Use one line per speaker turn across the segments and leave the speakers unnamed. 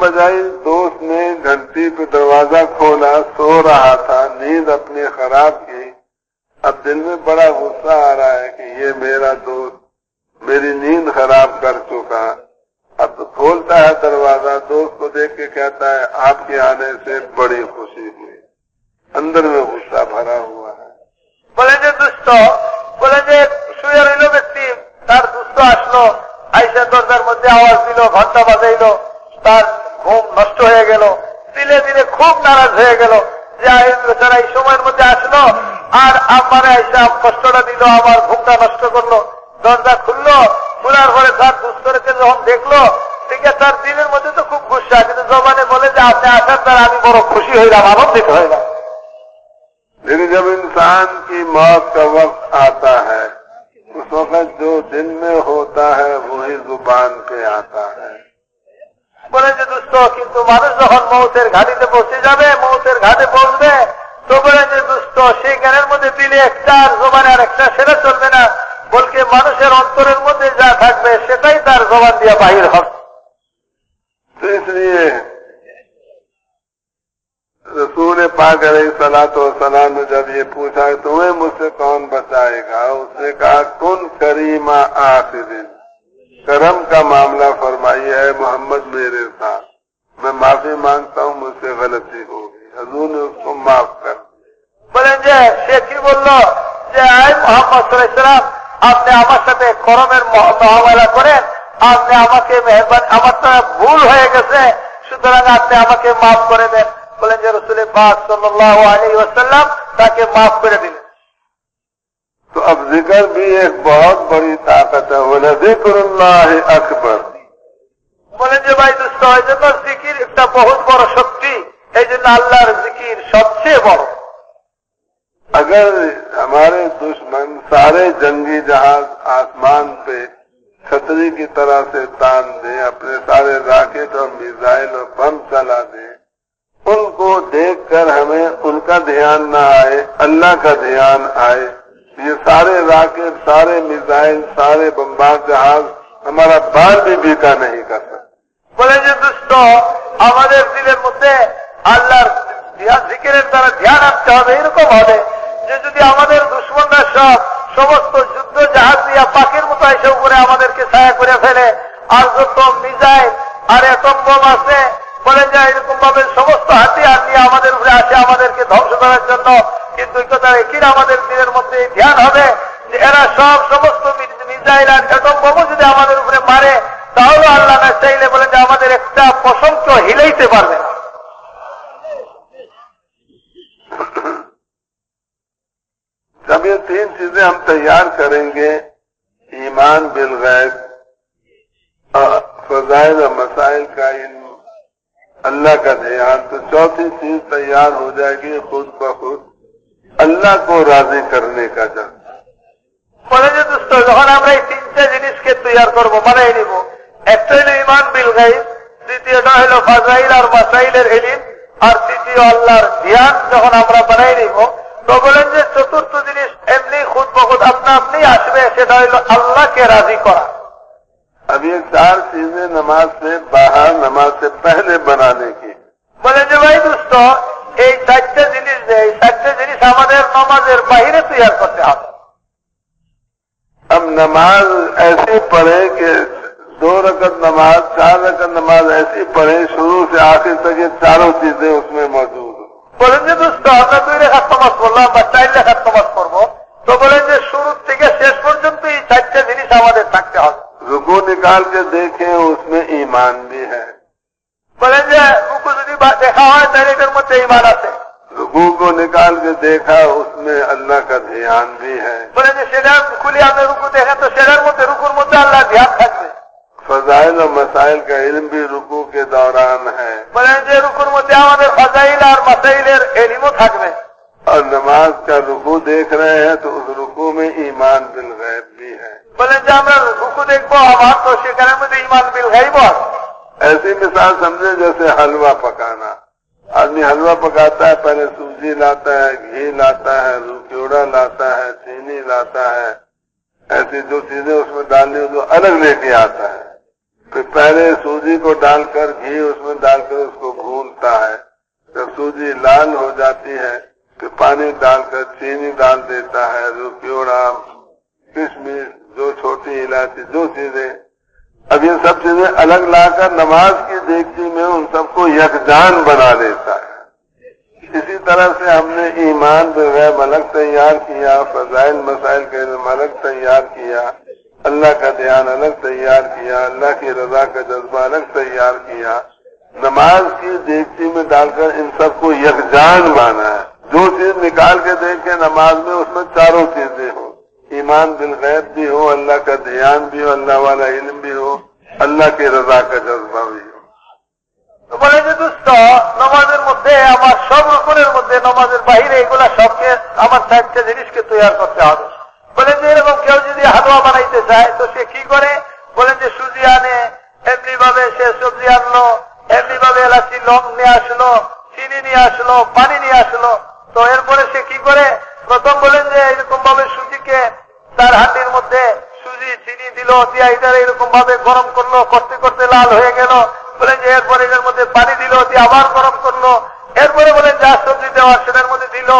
بجائے دوست نے گھنٹی پہ دروازہ کھولا سو رہا تھا نیند اپنی خراب کی اب دل میں بڑا غصہ آ رہا ہے کہ یہ میرا دوست میری نیند خراب کر چکا اب تو کھولتا ہے دروازہ دوست کو دیکھ کے کہتا ہے آپ کے آنے سے بڑی خوشی ہوئی اندر میں غصہ بھرا ہوا ہے
بولے دوست بولے ہٹ لو ایسے تو لو بھٹا بدے ঘুম নষ্ট হয়ে গেল দিলে দিলে খুব নারাজ হয়ে গেল যে বেচারা এই সময়ের মধ্যে আসলো আর আমার এসে কষ্টটা দিল আমার ঘুমটা নষ্ট করলো দরজা খুললো খুলার পরে তার দুস্তরকে যখন দেখলো ঠিক আছে তার দিনের মধ্যে তো খুব গুসা কিন্তু জমানে বলে যে আপনি আসার তার আমি বড় খুশি হইলাম আনন্দিত হইলাম
لیکن جب انسان کی موت کا وقت آتا হতা اس وقت جو دن میں ہوتا
বলে যে দুস্থ কিন্তু মানুষ যখন মৌতের ঘাটিতে পৌঁছে যাবে মৌতের ঘাটে পৌঁছবে তো বলে যে দুস্থ সেই জ্ঞানের মধ্যে দিলে একটা আর জোবানে আর একটা সেটা চলবে না বলকে মানুষের অন্তরের মধ্যে যা থাকবে সেটাই তার জবান দিয়ে বাহির হবে
رسول پاک علیہ صلاح وسلام نے جب یہ پوچھا تمہیں مجھ سے کون بچائے گا اس نے کہا کن کریما آخر کرم اے محمد میرے ساتھ میں معافی مانگتا ہوں مجھ سے غلطی ہوگی معاف کر دی
بولیں جی بول رہا محمد صلی السلام اپنے آپ کورونے کرے آپ نے معاف کرے صلی اللہ علیہ وسلم تاکہ معاف کر ملے
تو اب ذکر بھی ایک بہت بڑی طاقت ہے وہ اللہ اکبر
بولنج ذکر ایک بہت بڑا شکتی ذکیر سب سے بڑا
اگر ہمارے دشمن سارے جنگی جہاز آسمان پہ چھتری کی طرح سے تاند دیں اپنے سارے راکٹ اور میزائل اور بم چلا دیں ان کو دیکھ کر ہمیں ان کا دھیان نہ آئے اللہ کا دھیان آئے یہ سارے راکٹ سارے میزائل سارے بمبار جہاز ہمارا بار بھی بیکا نہیں کر سکتا
বলে যে দুষ্ট আমাদের দিলের মধ্যে আল্লাহর জিকিরের দ্বারা ধ্যান আনতে হবে এরকম হবে যে যদি আমাদের দুশ্মনরা সব সমস্ত যুদ্ধ জাহাজ দিয়া পাখির মতো এসে উপরে আমাদেরকে ছায়া করে ফেলে আর যত মিজাইল আর এত বোম আছে বলে যে এরকম ভাবে সমস্ত হাতিয়ার নিয়ে আমাদের উপরে আসে আমাদেরকে ধ্বংস করার জন্য কিন্তু কথা কি আমাদের দিনের মধ্যে ধ্যান হবে যে এরা সব সমস্ত মিজাইল আর এত বোমও যদি আমাদের উপরে মারে তাহলে আল্লাহ না চাইলে বলেন যে আমাদের একটা পশঙ্ক হিলাইতে পারবে না
جب یہ تین چیزیں ہم تیار کریں گے ایمان بالغیب فضائل اور مسائل کا علم اللہ کا دھیان تو چوتھی چیز تیار ہو جائے گی خود بخود اللہ کو راضی کرنے کا جب
بولے جی دوستوں ہم نے تین چار جنس کے تیار کروں بنا ہی نہیں وہ একটা হলো ইমান বিল গাইব দ্বিতীয়টা হলো ফাজাইল আর মাসাইলের এলিম আর তৃতীয় আল্লাহর ধ্যান যখন আমরা বানাই নিব তো বলেন যে চতুর্থ জিনিস এমনি খুদ বখুদ আপনা আপনি আসবে সেটা হলো আল্লাহকে রাজি করা
अब ये चार चीजें नमाज से बाहर नमाज से पहले बनाने की
बोले जो भाई এই চারটে জিনিস নেই চারটে জিনিস আমাদের নমাজের বাহিরে তৈরি করতে হবে
हम এসে পড়ে पढ़े دو رکعت نماز چار رکعت نماز ایسی پڑھیں شروع سے آخر تک یہ چاروں چیزیں اس میں موجود
بولیں گے تو بولیں گے شروع تھی شیش پر
دیکھیں اس میں ایمان بھی ہے
بولیں گے رکو جی دیکھا ہوتے ہاں،
رکو کو نکال کے دیکھا اس میں اللہ کا دھیان بھی ہے
بولیں گے آپ نے رکو دیکھا تو شہر مجھے رکو مجھے اللہ دھیان تھا
فضائل اور مسائل کا علم بھی رکو کے دوران ہے
بلند رکن علم
اور نماز کا رخو دیکھ رہے ہیں تو اس رخو میں ایمان غیب بھی ہے
بلند کریں تو ایمان بلغیب ہو
ایسی مثال سمجھے جیسے حلوہ پکانا آدمی حلوہ پکاتا ہے پہلے سوجی لاتا ہے گھی لاتا ہے روکیوڑا لاتا ہے چینی لاتا ہے ایسی جو چیزیں اس میں ہو دی الگ لے کے آتا ہے پہلے سوجی کو ڈال کر گھی اس میں ڈال کر اس کو گھونتا ہے جب سوجی لال ہو جاتی ہے پھر پانی ڈال کر چینی ڈال دیتا ہے پیوڑا کشمش جو چھوٹی الائچی جو چیزیں اب یہ سب چیزیں الگ لا کر نماز کی دیکھتی میں ان سب کو یکجان بنا دیتا ہے اسی طرح سے ہم نے ایمان بغیر ملک الگ تیار کیا فضائل مسائل کے الگ تیار کیا اللہ کا دھیان الگ تیار کیا اللہ کی رضا کا جذبہ الگ تیار کیا نماز کی دیکھتی میں ڈال کر ان سب کو یکجان مانا ہے جو چیز نکال کے دیکھ کے نماز میں اس میں چاروں چیزیں ہوں ایمان دل بھی ہو اللہ کا دھیان بھی ہو اللہ والا علم بھی ہو اللہ کی رضا کا جذبہ بھی ہو
نماز مدے نماز যদি হালুয়া বানাইতে চায় তো সে কি করে বলেন যে সুজি আনে এমনি ভাবে সে সবজি আনলো এমনি ভাবে এলাচি লং নিয়ে আসলো চিনি নিয়ে আসলো পানি নিয়ে আসলো তো এরপরে সে কি করে প্রথম বলেন যে এরকম ভাবে সুজিকে তার হাতের মধ্যে সুজি চিনি দিল দিয়া এটা এরকম ভাবে গরম করলো করতে করতে লাল হয়ে গেল বলেন যে এরপরে এর মধ্যে পানি দিল দিয়ে আবার গরম করলো এরপরে বলেন যা সবজি দেওয়া সেটার মধ্যে দিল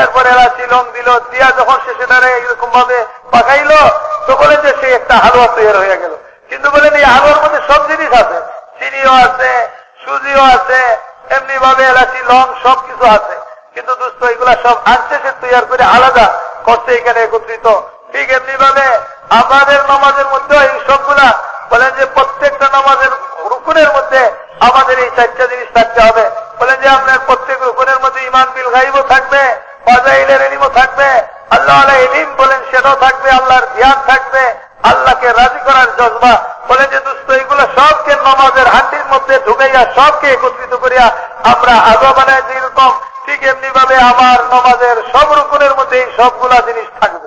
এরপরে এরা চিলং দিল দিয়া যখন শেষে দাঁড়ায় এরকম ভাবে পাকাইলো তো বলে যে সে একটা হালুয়া তৈরি হয়ে গেল কিন্তু বলেন এই হালুয়ার মধ্যে সব জিনিস আছে চিনিও আছে সুজিও আছে এমনি ভাবে এলাচি লং সব কিছু আছে কিন্তু দুস্থ এগুলা সব আনছে সে তৈরি করে আলাদা করছে এখানে একত্রিত ঠিক এমনি ভাবে আমাদের নামাজের মধ্যে এই সবগুলা বলেন যে প্রত্যেকটা নামাজের রুকুনের মধ্যে আমাদের এই চারটা জিনিস থাকতে হবে বলেন যে আপনার প্রত্যেক রুকুনের মধ্যে ইমান বিল গাইব থাকবে ফজাইলের এলিমও থাকবে আল্লাহ আল্লাহ এলিম বলেন সেটাও থাকবে আল্লাহর ধ্যান থাকবে আল্লাহকে রাজি করার জজবা বলে যে দুস্ত এগুলো সবকে নমাজের হান্ডির মধ্যে ঢুকাইয়া সবকে একত্রিত করিয়া আমরা আগা বানায় যেরকম ঠিক এমনি ভাবে আমার নমাজের সব রুকুনের মধ্যে এই সবগুলা জিনিস থাকবে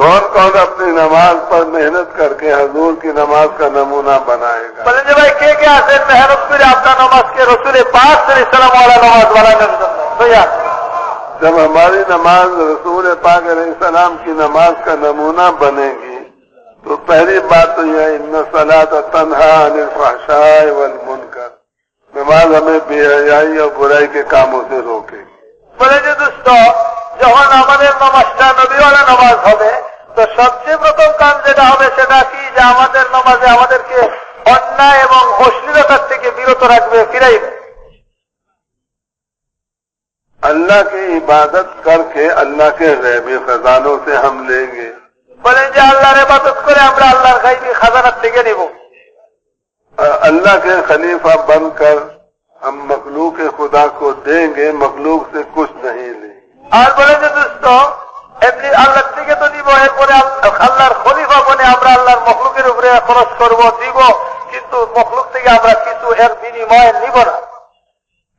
কন কন আপনি নমাজ পর মেহনত করকে হজুর কি নমাজ का নমুনা बनाएगा
বলে যে ভাই কে কে करे মেহনত করে আপনার নমাজকে पास सलाम वाला नमाज वाला तो यार
جب ہماری نماز رسول پاک علیہ السلام کی نماز کا نمونہ بنے گی تو پہلی بات تو یہ ان سلاد و کر نماز ہمیں بے حیائی اور برائی کے کاموں سے روکے گے
بولے جو جی دوستوں جہاں ہمارے نمستہ نبی والا نماز ہو تو سب سے پرتم کام جو ہے نا کی ہمارے ہماز ہمارے انیا اور برت رکھے پھر
اللہ کی عبادت کر کے اللہ کے غیبی خزانوں سے ہم لیں گے
بولے گے جی اللہ نے عبادت کرے ہم اللہ غیبی گے نہیں وہ
اللہ کے خلیفہ بن کر ہم مخلوق خدا کو دیں گے مخلوق سے کچھ نہیں لیں گے
اور بولیں جی گے دوستوں کے تو نہیں بولے اللہ خلیفہ بولے ہمارا اللہ مخلوق کے ابھرے خروش کرو دین مخلوق تھی ہم بنا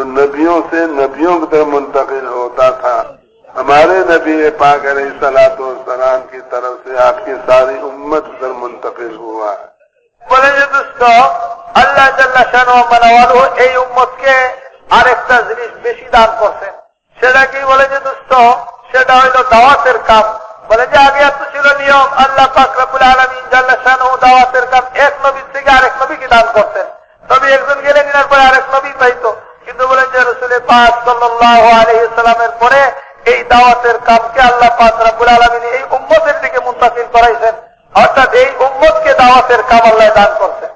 جو نبیوں سے نبیوں کی طرف منتقل ہوتا تھا ہمارے نبی پاک سلاد و سلام کی طرف سے آپ کی ساری امت پر منتقل ہوا
بولے جی اللہ جل شان و امت کے ہر ایک بیسی دان کو بولیں گے ابھی آپ چلو لیا اللہ کا দাওয়াতের العالمی এক ہو থেকে আরেক ایک نبی سے دان একজন গেলে পাক পরে এই দাওয়াতের কামকে আল্লাহ পাক আলমিন এই উম্মতের দিকে মুন্তাসিল করাইছেন অর্থাৎ এই উম্মতকে দাওয়াতের কাম আল্লাহ দান করছেন